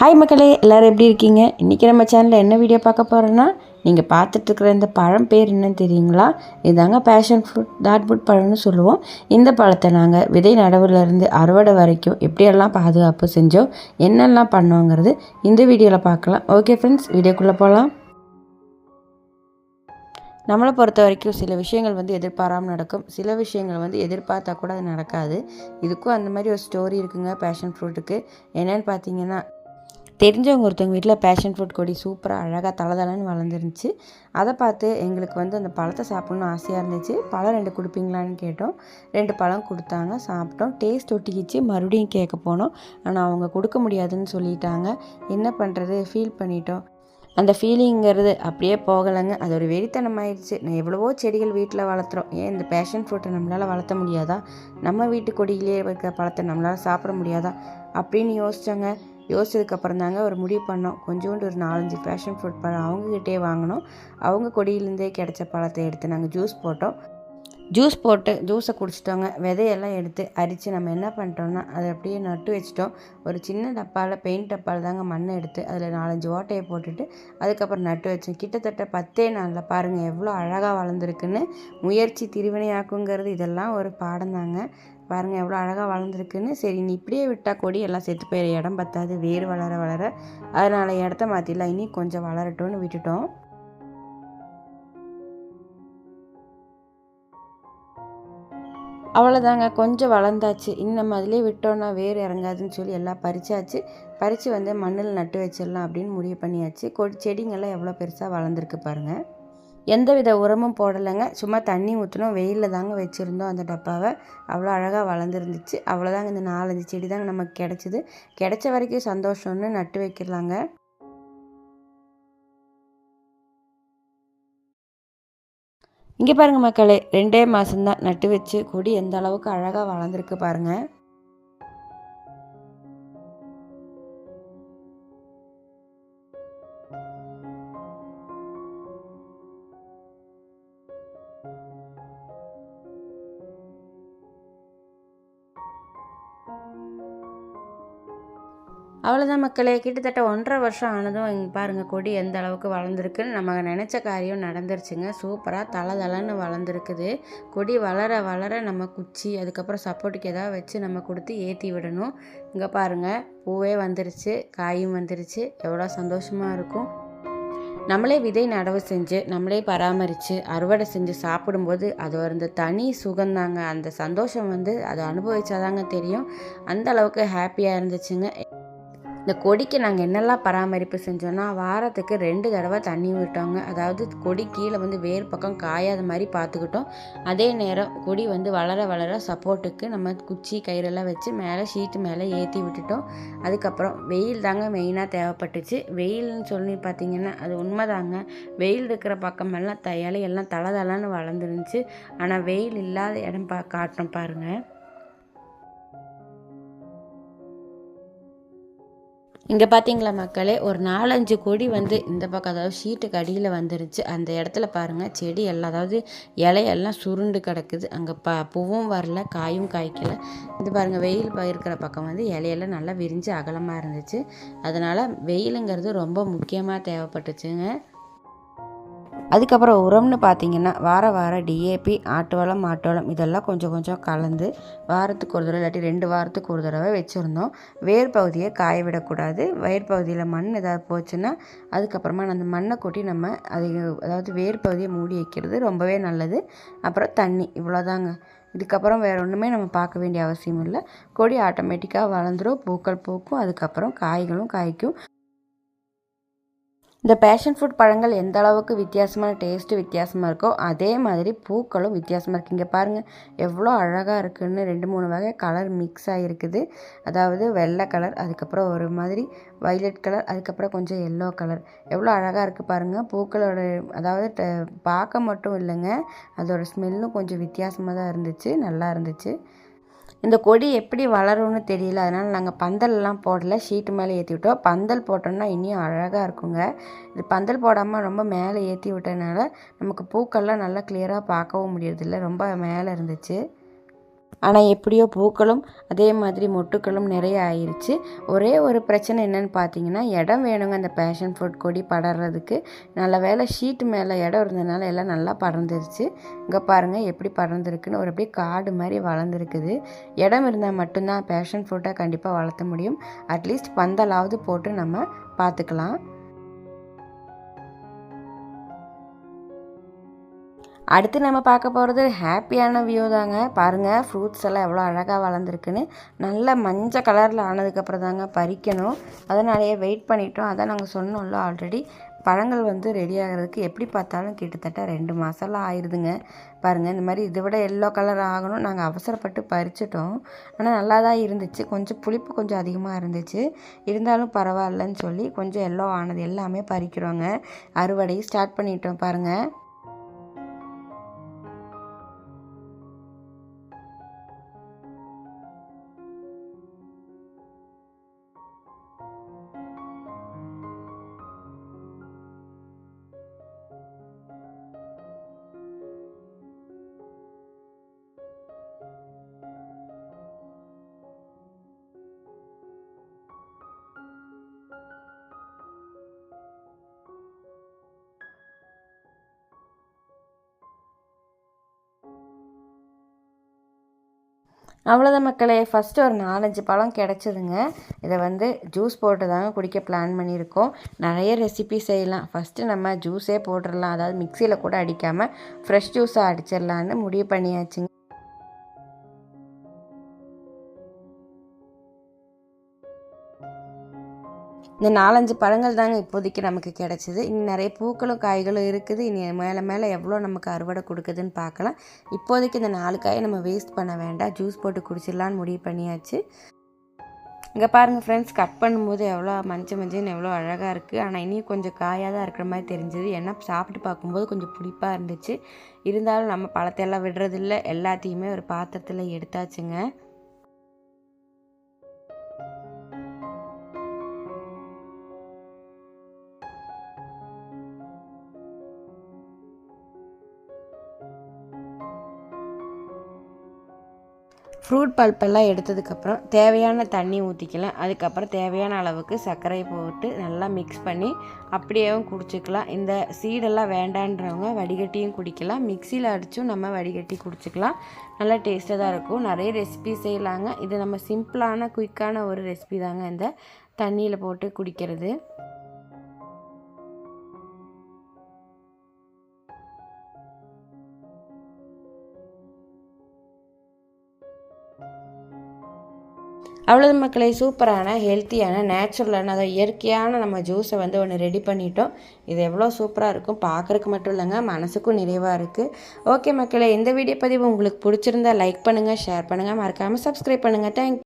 Hi மக்களே எல்லோரும் எப்படி இருக்கீங்க? இன்றைக்கி நம்ம சேனலில் என்ன வீடியோ பார்க்க போகிறோன்னா நீங்கள் பார்த்துட்ருக்குற இந்த பழம் பேர் என்னன்னு தெரியுங்களா? இதாங்க பேஷன் ஃப்ரூட் தாட்புட் ஃபுட் பழம்னு சொல்லுவோம். இந்த பழத்தை நாங்கள் விதை நடவுலேருந்து அறுவடை வரைக்கும் எப்படியெல்லாம் பாதுகாப்பு செஞ்சோம் என்னெல்லாம் பண்ணோங்கிறது இந்த வீடியோவில் பார்க்கலாம். ஓகே ஃப்ரெண்ட்ஸ் வீடியோக்குள்ளே போகலாம் நம்மளை பொறுத்த வரைக்கும் சில விஷயங்கள் வந்து எதிர்பாராமல் நடக்கும். சில விஷயங்கள் வந்து எதிர்பார்த்தா கூட அது நடக்காது. இதுக்கும் அந்த மாதிரி ஒரு ஸ்டோரி இருக்குங்க பேஷன் ஃப்ரூட்டுக்கு என்னென்னு பார்த்தீங்கன்னா தெரிஞ்சவங்க ஒருத்தவங்க வீட்டில் பேஷன் ஃப்ரூட் கொடி சூப்பராக அழகாக தளதளன்னு வளர்ந்துருந்துச்சு. அதை பார்த்து எங்களுக்கு வந்து அந்த பழத்தை சாப்பிட்ணுன்னு ஆசையாக இருந்துச்சு. பழம் ரெண்டு கொடுப்பீங்களான்னு கேட்டோம். ரெண்டு பழம் கொடுத்தாங்க சாப்பிட்டோம். டேஸ்ட் ஒட்டிக்கிச்சு. மறுபடியும் கேட்க போனோம். ஆனால் அவங்க கொடுக்க முடியாதுன்னு சொல்லிட்டாங்க. என்ன பண்ணுறது ஃபீல் பண்ணிட்டோம். அந்த ஃபீலிங்கிறது அப்படியே போகலைங்க. அது ஒரு வெறித்தனம் ஆயிடுச்சு நான் எவ்வளவோ செடிகள் வீட்டில் வளர்த்துறோம். ஏன் இந்த பேஷன் ஃப்ரூட்டை நம்மளால் வளர்த்த முடியாதா? நம்ம வீட்டு கொடியிலே இருக்கிற பழத்தை நம்மளால் சாப்பிட முடியாதா? அப்படின்னு யோசித்தோங்க யோசிச்சதுக்கப்புறம் தாங்க ஒரு முடிவு பண்ணோம். கொஞ்சோண்டு ஒரு நாலஞ்சு பேஷன் ஃப்ரூட் பழம் அவங்கக்கிட்டே வாங்கினோம். அவங்க கொடியிலேருந்தே கிடச்ச பழத்தை எடுத்து நாங்கள் ஜூஸ் போட்டோம். ஜூஸ் போட்டு ஜூஸை குடிச்சிட்டோங்க. விதையெல்லாம் எடுத்து அரித்து நம்ம என்ன பண்ணிட்டோம்னா அதை அப்படியே நட்டு வச்சிட்டோம். ஒரு சின்ன டப்பாவில் பெயிண்ட் டப்பாவில் தாங்க மண்ணை எடுத்து அதில் நாலஞ்சு ஓட்டையை போட்டுட்டு அதுக்கப்புறம் நட்டு வச்சோம். கிட்டத்தட்ட பத்தே நாளில் பாருங்கள் எவ்வளோ அழகாக வளர்ந்துருக்குன்னு முயற்சி திருவினையாக்குங்கிறது இதெல்லாம் ஒரு பாடம் தாங்க பாருங்கள் எவ்வளோ அழகாக வளர்ந்துருக்குன்னு. சரி நீ இப்படியே விட்டால் கொடி எல்லாம் செத்து போயிட இடம் பத்தாது வேர் வளர வளர. அதனால் இடத்த மாற்றிடலாம் இனி கொஞ்சம் வளரட்டும்னு விட்டுட்டோம். அவ்வளோதாங்க கொஞ்சம் வளர்ந்தாச்சு. இன்னும் நம்ம அதிலே விட்டோன்னா வேர் இறங்காதுன்னு சொல்லி எல்லாம் பறிச்சாச்சு. பறித்து வந்து மண்ணில் நட்டு வச்சிடலாம் அப்படின்னு முடிவு பண்ணியாச்சு. கொடி செடிங்கள்லாம் எவ்வளோ பெருசாக வளர்ந்துருக்கு பாருங்கள் எந்த வித உரமும் போடலைங்க. சும்மா தண்ணி ஊற்றினோம் வெயிலில் தாங்க வச்சுருந்தோம் அந்த டப்பாவை. அவ்வளோ அழகாக வளர்ந்துருந்துச்சு. அவ்வளோதாங்க இந்த நாலஞ்சு செடி தாங்க நமக்கு கிடச்சிது. கிடச்ச வரைக்கும் சந்தோஷம்னு நட்டு வைக்கலாங்க. இங்கே பாருங்கள் மக்களே ரெண்டே மாதம்தான் நட்டு வச்சு கொடி எந்த அளவுக்கு அழகாக வளர்ந்துருக்கு பாருங்கள் அவ்வளோதான் மக்களே. கிட்டத்தட்ட ஒன்றரை வருஷம் ஆனதும் இங்கே பாருங்கள் கொடி எந்த அளவுக்கு வளர்ந்துருக்குன்னு நம்ம நினச்ச காரியம் நடந்துருச்சுங்க. சூப்பராக தலை தலைன்னு வளர்ந்துருக்குது. கொடி வளர வளர நம்ம குச்சி அதுக்கப்புறம் சப்போர்ட்டுக்கு எதாவது வச்சு நம்ம கொடுத்து ஏற்றி விடணும். இங்கே பாருங்கள் பூவே வந்துருச்சு காயும் வந்துருச்சு. எவ்வளோ சந்தோஷமாக இருக்கும். நம்மளே விதை நடவு செஞ்சு நம்மளே பராமரித்து அறுவடை செஞ்சு சாப்பிடும்போது அது ஒரு தனி சுகந்தாங்க. அந்த சந்தோஷம் வந்து அதை அனுபவிச்சாதாங்க தெரியும். அந்த அளவுக்கு ஹாப்பியாக இருந்துச்சுங்க. இந்த கொடிக்கு நாங்கள் என்னெல்லாம் பராமரிப்பு செஞ்சோன்னா வாரத்துக்கு ரெண்டு தடவை தண்ணி விட்டோங்க அதாவது கொடி கீழே வந்து வேர் பக்கம் காயாத மாதிரி பார்த்துக்கிட்டோம் அதே நேரம் கொடி வந்து வளர வளர சப்போர்ட்டுக்கு நம்ம குச்சி கயிறெல்லாம் வச்சு மேலே ஷீட்டு மேலே ஏற்றி விட்டுட்டோம். அதுக்கப்புறம் வெயில் தாங்க மெயினாக தேவைப்பட்டுச்சு. வெயில்னு சொல்லி பார்த்தீங்கன்னா அது உண்மைதாங்க. வெயில் இருக்கிற பக்கமெல்லாம் த இலையெல்லாம் தலை தலைன்னு வளர்ந்துருந்துச்சு. ஆனால் வெயில் இல்லாத இடம் பா காட்டணும் பாருங்கள் இங்கே பார்த்தீங்களா மக்களே ஒரு நாலஞ்சு கொடி வந்து இந்த பக்கம் அதாவது ஷீட்டுக்கு அடியில் வந்துருச்சு. அந்த இடத்துல பாருங்கள் செடி எல்லாம் அதாவது இலையெல்லாம் சுருண்டு கிடக்குது. அங்கே ப பூவும் வரல காயும் காய்க்கலை. இது பாருங்கள் வெயில் இருக்கிற பக்கம் வந்து இலையெல்லாம் நல்லா விரிஞ்சு அகலமாக இருந்துச்சு. அதனால் வெயிலுங்கிறது ரொம்ப முக்கியமாக தேவைப்பட்டுச்சுங்க. அதுக்கப்புறம் உரம்னு பார்த்தீங்கன்னா வார வாரம் டிஏபி ஆட்டு வளம் வளம் இதெல்லாம் கொஞ்சம் கொஞ்சம் கலந்து வாரத்துக்கு ஒரு தடவை இல்லாட்டி ரெண்டு வாரத்துக்கு ஒரு தடவை வச்சுருந்தோம். வேர் பகுதியை காய விடக்கூடாது. வேர் பகுதியில் மண் ஏதாவது போச்சுன்னா அதுக்கப்புறமா அந்த மண்ணை கொட்டி நம்ம அது அதாவது வேர் பகுதியை மூடி வைக்கிறது ரொம்பவே நல்லது. அப்புறம் தண்ணி இவ்வளோதாங்க. இதுக்கப்புறம் வேறு ஒன்றுமே நம்ம பார்க்க வேண்டிய அவசியம் இல்லை. கொடி ஆட்டோமேட்டிக்காக வளர்ந்துடும் பூக்கள் பூக்கும். அதுக்கப்புறம் காய்களும் காய்க்கும். இந்த பேஷன் ஃப்ரூட் பழங்கள் எந்த அளவுக்கு வித்தியாசமான டேஸ்ட்டு வித்தியாசமாக இருக்கோ அதே மாதிரி பூக்களும் வித்தியாசமாக இருக்குது இங்கே பாருங்கள் எவ்வளோ அழகாக இருக்குதுன்னு ரெண்டு மூணு வகை கலர் மிக்ஸ் ஆகிருக்குது அதாவது வெள்ளை கலர் அதுக்கப்புறம் ஒரு மாதிரி வைலட் கலர் அதுக்கப்புறம் கொஞ்சம் எல்லோ கலர் எவ்வளோ அழகாக இருக்குது பாருங்கள் பூக்களோட அதாவது பார்க்க மட்டும் இல்லைங்க அதோடய ஸ்மெல்லும் கொஞ்சம் வித்தியாசமாக தான் இருந்துச்சு நல்லா இருந்துச்சு. இந்த கொடி எப்படி வளரும்னு தெரியல. அதனால் நாங்கள் பந்தல்லாம் போடலை. ஷீட்டு மேலே ஏற்றி விட்டோம். பந்தல் போட்டோம்னா இனியும் அழகாக இருக்குங்க. இது பந்தல் போடாமல் ரொம்ப மேலே ஏற்றி விட்டதுனால நமக்கு பூக்கள்லாம் நல்லா கிளியராக பார்க்கவும் முடியறதில்ல. ரொம்ப மேலே இருந்துச்சு. ஆனால் எப்படியோ பூக்களும் அதே மாதிரி மொட்டுக்களும் நிறைய ஆயிடுச்சு ஒரே ஒரு பிரச்சனை என்னன்னு பார்த்தீங்கன்னா இடம் வேணுங்க அந்த பேஷன் ஃப்ரூட் கொடி படர்றதுக்கு. நல்ல வேலை ஷீட் மேலே இடம் இருந்ததுனால எல்லாம் நல்லா படர்ந்துருச்சு. இங்கே பாருங்கள் எப்படி படர்ந்துருக்குன்னு. ஒரு அப்படியே காடு மாதிரி வளர்ந்துருக்குது. இடம் இருந்தால் மட்டும்தான் பேஷன் ஃப்ரூட்டை கண்டிப்பாக வளர்த்த முடியும். அட்லீஸ்ட் பந்தலாவது போட்டு நம்ம பார்த்துக்கலாம் அடுத்து நம்ம பார்க்க போகிறது ஹாப்பியான வியூ தாங்க. பாருங்கள் ஃப்ரூட்ஸ் எல்லாம் எவ்வளோ அழகாக வளர்ந்துருக்குன்னு. நல்ல மஞ்சள் கலரில் ஆனதுக்கப்புறம் தாங்க பறிக்கணும். அதனாலேயே வெயிட் பண்ணிட்டோம். அதான் நாங்கள் சொன்னோம்ல ஆல்ரெடி பழங்கள் வந்து ரெடி ஆகிறதுக்கு எப்படி பார்த்தாலும் கிட்டத்தட்ட ரெண்டு மாதம்லாம் ஆயிடுதுங்க பாருங்கள் இந்த மாதிரி இதை விட எல்லோ கலர் ஆகணும் நாங்கள் அவசரப்பட்டு பறிச்சிட்டோம். ஆனால் நல்லா தான் இருந்துச்சு. கொஞ்சம் புளிப்பு கொஞ்சம் அதிகமாக இருந்துச்சு. இருந்தாலும் பரவாயில்லன்னு சொல்லி கொஞ்சம் எல்லோ ஆனது எல்லாமே பறிக்கிறோங்க. அறுவடை ஸ்டார்ட் பண்ணிட்டோம் பாருங்கள் அவ்வளோதான் மக்களே. ஃபஸ்ட்டு ஒரு நாலஞ்சு பழம் கிடச்சிதுங்க. இதை வந்து ஜூஸ் போட்டு தாங்க குடிக்க பிளான் பண்ணியிருக்கோம். நிறைய ரெசிபி செய்யலாம். ஃபஸ்ட்டு நம்ம ஜூஸே போட்டுடலாம் அதாவது மிக்சியில் கூட அடிக்காமல் ஃப்ரெஷ் ஜூஸாக அடிச்சிடலான்னு முடிவு பண்ணியாச்சுங்க. இந்த நாலஞ்சு பழங்கள் தாங்க இப்போதைக்கு நமக்கு கிடச்சிது. இனி நிறைய பூக்களும் காய்களும் இருக்குது. இனி மேலே மேலே எவ்வளோ நமக்கு அறுவடை கொடுக்குதுன்னு பார்க்கலாம். இப்போதைக்கு இந்த நாலு காயை நம்ம வேஸ்ட் பண்ண வேண்டாம். ஜூஸ் போட்டு குடிச்சிடலான்னு முடிவு பண்ணியாச்சு. இங்கே பாருங்கள் ஃப்ரெண்ட்ஸ் கட் பண்ணும்போது எவ்வளோ மஞ்சள் மஞ்சள்னு எவ்வளோ அழகாக இருக்குது ஆனால் இனியும் கொஞ்சம் காயாக தான் இருக்கிற மாதிரி தெரிஞ்சது. ஏன்னா சாப்பிட்டு பார்க்கும்போது கொஞ்சம் புளிப்பாக இருந்துச்சு. இருந்தாலும் நம்ம பழத்தையெல்லாம் விடுறதில்ல. எல்லாத்தையுமே ஒரு பாத்திரத்தில் எடுத்தாச்சுங்க. ஃப்ரூட் பல்ப்பெல்லாம் எடுத்ததுக்கப்புறம் தேவையான தண்ணி ஊற்றிக்கலாம் அதுக்கப்புறம் தேவையான அளவுக்கு சர்க்கரை போட்டு நல்லா மிக்ஸ் பண்ணி அப்படியேவும் குடிச்சிக்கலாம். இந்த சீடெல்லாம் வேண்டான்றவங்க வடிகட்டியும் குடிக்கலாம். மிக்சியில் அடித்தும் நம்ம வடிகட்டி குடிச்சிக்கலாம். நல்லா டேஸ்ட்டாக தான் இருக்கும். நிறைய ரெசிபி செய்யலாங்க. இது நம்ம சிம்பிளான குயிக்கான ஒரு ரெசிபி தாங்க இந்த தண்ணியில் போட்டு குடிக்கிறது. அவ்வளோது மக்களை சூப்பரான ஹெல்த்தியான நேச்சுரலான அதாவது இயற்கையான நம்ம ஜூஸை வந்து ஒன்று ரெடி பண்ணிட்டோம். இது எவ்வளோ சூப்பராக இருக்கும் பார்க்குறக்கு மட்டும் இல்லைங்க மனசுக்கும் நிறைவாக இருக்குது ஓகே மக்களே இந்த வீடியோ பதிவு உங்களுக்கு பிடிச்சிருந்தா லைக் பண்ணுங்கள் ஷேர் பண்ணுங்கள் மறக்காமல் சப்ஸ்கிரைப் பண்ணுங்கள் தேங்க்